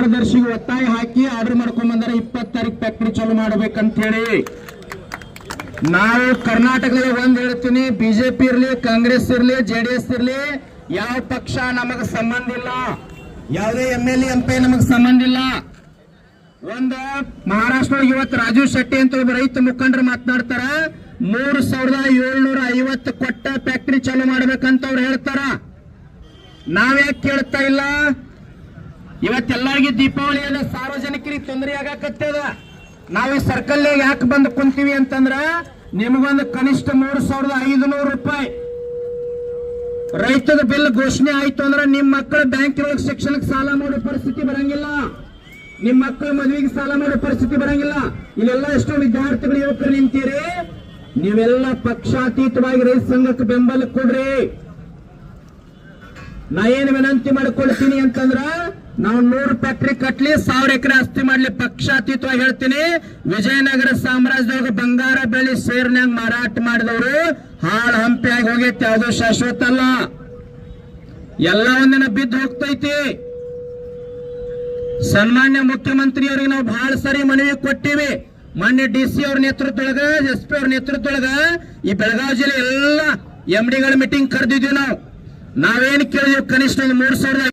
ಕಾರ್ಯದರ್ಶಿಗೆ ಒತ್ತಾಯ ಹಾಕಿ ಆರ್ಡರ್ ಮಾಡ್ಕೊಂಡ್ ಬಂದಾರ ಇಪ್ಪತ್ ತಾರೀಕು ಫ್ಯಾಕ್ಟ್ರಿ ಚಾಲೂ ಮಾಡ್ಬೇಕಂತ ಹೇಳಿ ನಾವು ಕರ್ನಾಟಕದಲ್ಲಿ ಒಂದ್ ಹೇಳ್ತೀನಿ, ಬಿಜೆಪಿ ಇರ್ಲಿ, ಕಾಂಗ್ರೆಸ್ ಇರ್ಲಿ ಜೆಡಿಎಸ್ ಇರ್ಲಿ, ಯಾವ ಪಕ್ಷ ನಮಗ ಸಂಬಂಧ ಇಲ್ಲ. ಯಾವುದೇ ಎಂ ಎಲ್ ಎಂ ಪಿ ನಮಗ್ ಸಂಬಂಧ ಇಲ್ಲ. ಒಂದು ಮಹಾರಾಷ್ಟ್ರ ಇವತ್ತು ರಾಜೀವ್ ಶೆಟ್ಟಿ ಅಂತ ಒಬ್ಬ ರೈತ ಮುಖಂಡರು ಮಾತನಾಡ್ತಾರ, ಮೂರು ಸಾವಿರದ ಏಳ್ನೂರ ಐವತ್ತು ಕೊಟ್ಟ ಫ್ಯಾಕ್ಟ್ರಿ ಚಾಲೂ ಮಾಡ್ಬೇಕಂತ ಅವ್ರು ಹೇಳ್ತಾರ. ನಾವ್ಯಾಕೆ ಕೇಳ್ತಾ ಇಲ್ಲ? ಇವತ್ತೆಲ್ಲರಿಗೆ ದೀಪಾವಳಿ ಅದ ಸಾರ್ವಜನಿಕರಿಗೆ ತೊಂದರೆ ಆಗಾಕತ್ತದ ನಾವು ಈ ಸರ್ಕಲ್ ಯಾಕೆ ಬಂದು ಕುಂತೀವಿ ಅಂತಂದ್ರ ನಿಮಗೊಂದು ಕನಿಷ್ಠ ಮೂರು ಸಾವಿರದ ಐದುನೂರು ರೂಪಾಯಿ. ರೈತದ ಬಿಲ್ ಘೋಷಣೆ ಆಯ್ತು ಅಂದ್ರೆ ನಿಮ್ಮ ಮಕ್ಕಳ ಬ್ಯಾಂಕ್ ಒಳಗೆ ಶಿಕ್ಷಣಕ್ಕೆ ಸಾಲ ಮಾಡೋ ಪರಿಸ್ಥಿತಿ ಬರಂಗಿಲ್ಲ. ನಿಮ್ಮ ಮಕ್ಕಳ ಮದುವೆಗೆ ಸಾಲ ಮಾಡೋ ಪರಿಸ್ಥಿತಿ ಬರಂಗಿಲ್ಲ. ಇಲ್ಲೆಲ್ಲ ಎಷ್ಟೋ ವಿದ್ಯಾರ್ಥಿಗಳು ಯುವಕರು ನಿಂತೀರಿ. ನೀವೆಲ್ಲ ಪಕ್ಷಾತೀತವಾಗಿ ರೈತ ಸಂಘಕ್ಕೆ ಬೆಂಬಲ ಕೊಡ್ರಿ. ನಾ ಏನ್ ವಿನಂತಿ ಮಾಡ್ಕೊಳ್ತೀನಿ ಅಂತಂದ್ರ ನಾವು ನೂರು ಫ್ಯಾಕ್ಟ್ರಿ ಕಟ್ಲಿ, ಸಾವಿರ ಎಕರೆ ಆಸ್ತಿ ಮಾಡ್ಲಿ ಪಕ್ಷಾತೀತವಾಗಿ ಹೇಳ್ತೀನಿ. ವಿಜಯನಗರ ಸಾಮ್ರಾಜ್ಯದೊಳಗೆ ಬಂಗಾರ ಬೆಳಿ ಸೇರ್ನ್ಯಾಗ ಮಾರಾಟ ಮಾಡಿದವರು ಹಾಳ ಹಂಪಿಯಾಗಿ ಹೋಗೈತಿ, ಅದು ಶಾಶ್ವತ ಅಲ್ಲ. ಎಲ್ಲ ಒಂದಿನ ಬಿದ್ದು ಹೋಗ್ತೈತಿ. ಸನ್ಮಾನ್ಯ ಮುಖ್ಯಮಂತ್ರಿಯವರಿಗೆ ನಾವು ಬಹಳ ಸರಿ ಮನವಿ ಕೊಟ್ಟಿವಿ. ಮಾನ್ಯ ಡಿ ಸಿ ಅವ್ರ ನೇತೃತ್ವದೊಳಗ, ಎಸ್ ಪಿ ಅವ್ರ ನೇತೃತ್ವದೊಳಗ ಈ ಬೆಳಗಾವಿ ಜಿಲ್ಲೆ ಎಲ್ಲ ಎಂ ಡಿಗಳ ಮೀಟಿಂಗ್ ಕರೆದಿದ್ವಿ ನಾವು. ನಾವೇನು ಕೇಳಿದ್ವಿ, ಕನಿಷ್ಠ ಒಂದು ಮೂರ್ ಸಾವಿರದ